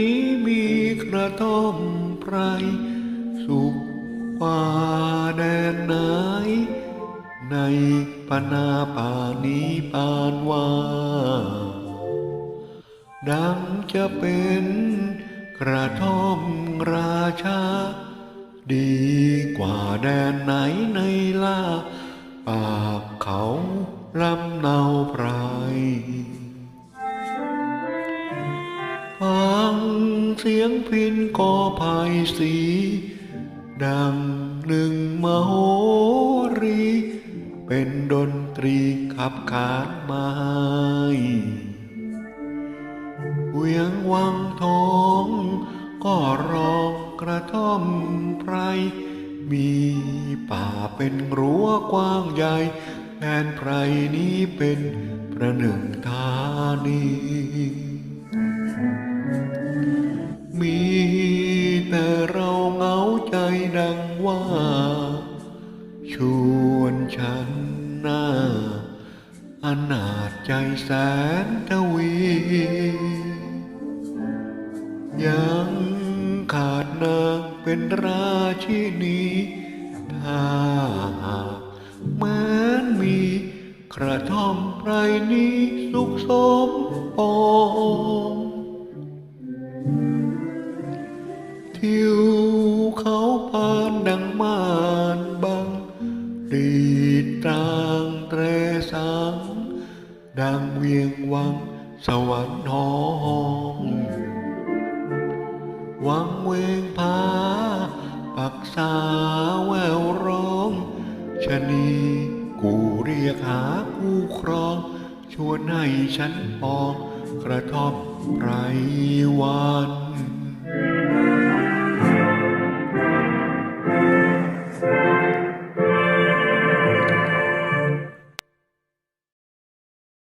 นี้มีกระต om ไพรสุขกว่าแดนไหน ในปนาป่านี้ปานว่าดังจะเป็นกระท่อมราชา ดีกว่าแดนไหนในล่าป่าเขาลำเนา เสียงพินกอภายสี ดังหนึ่งมโหรี เป็นดนตรีขับขานม้เวียงวังทองก็ร้องกระท่อมไพร มีป่าเป็นรั้วกว้างใหญ่แดนไพรนี้เป็นประหนึ่งธานี งว่า ชวนฉันหน้าอนาจใจแสนทวี ยังขาดนางเป็นราชินีถ้าหากเหมือนมีกระท่อมไรนี้สุขสมปองทิว เขาพานดังม่านบังดีดตรางเตรสัง ดังเวียงวังสวรรค์หองวังเวงพาปักษาแววร้องชนีกูเรียกหาคู่ครอง ชวนให้ฉันปองกระท่อมไรวัน